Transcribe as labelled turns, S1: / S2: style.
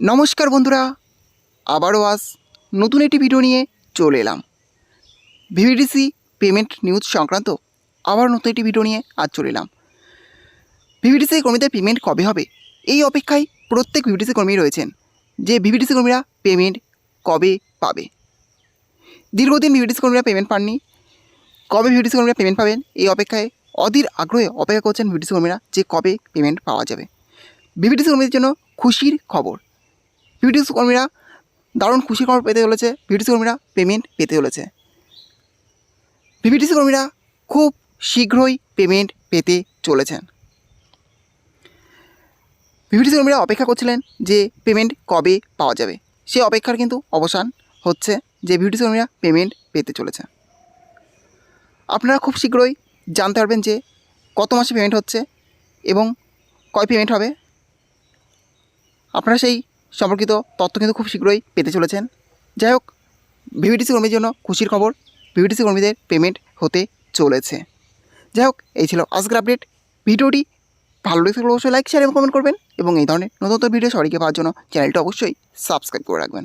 S1: নমস্কার বন্ধুরা, আবারও আজ নতুন একটি ভিডিও নিয়ে চলে এলাম। ভিভিডিসি পেমেন্ট নিউজ সংক্রান্ত আবার নতুন একটি ভিডিও নিয়ে আজ চলে এলাম। ভিভিডিসি কর্মীদের পেমেন্ট কবে হবে? এই অপেক্ষায় প্রত্যেক ভিভিডিসি কর্মী রয়েছেন, যে ভিভিডিসি কর্মীরা পেমেন্ট কবে পাবে? দীর্ঘদিন ভিভিডিসি কর্মীরা পেমেন্ট পাননি। কবে ভিভিডিসি কর্মীরা পেমেন্ট পাবেন? এই অপেক্ষায় অধীর আগ্রহে অপেক্ষা করছেন ভিভিডিসি কর্মীরা যে কবে পেমেন্ট পাওয়া যাবে। ভিভিডিসি কর্মীদের জন্য খুশির খবর। ভিডিওস কর্মীরা দারুণ খুশি খবর পেতে চলেছে ভিডিওস কর্মীরা পেমেন্ট পেতে চলেছে। বিবিটিসি কর্মীরা খুব শীঘ্রই পেমেন্ট পেতে চলেছেন। ভিভিডিসি কর্মীরা অপেক্ষা করছিলেন যে পেমেন্ট কবে পাওয়া যাবে। সেই অপেক্ষার কিন্তু অবসান হচ্ছে যে ভিভিডিসি কর্মীরা পেমেন্ট পেতে চলেছে। আপনারা খুব শীঘ্রই জানতে পারবেন যে কত মাসে পেমেন্ট হচ্ছে এবং কয় পেমেন্ট হবে। আপনারা সেই সম্পর্কিত তথ্য কিন্তু খুব শীঘ্রই পেতে চলেছেন। যাই হোক ভিভিটিসি কর্মীর জন্য খুশির খবর ভিভিডিসি কর্মীদের পেমেন্ট হতে চলেছে। যাই হোক, এই ছিল আজকের আপডেট ভিডিওটি ভালো লেগে থাকলে অবশ্যই লাইক শেয়ার এবং কমেন্ট করবেন এবং এই ধরনের নতুন ভিডিও সবাইকে পাওয়ার জন্য চ্যানেলটা অবশ্যই সাবস্ক্রাইব করে রাখবেন।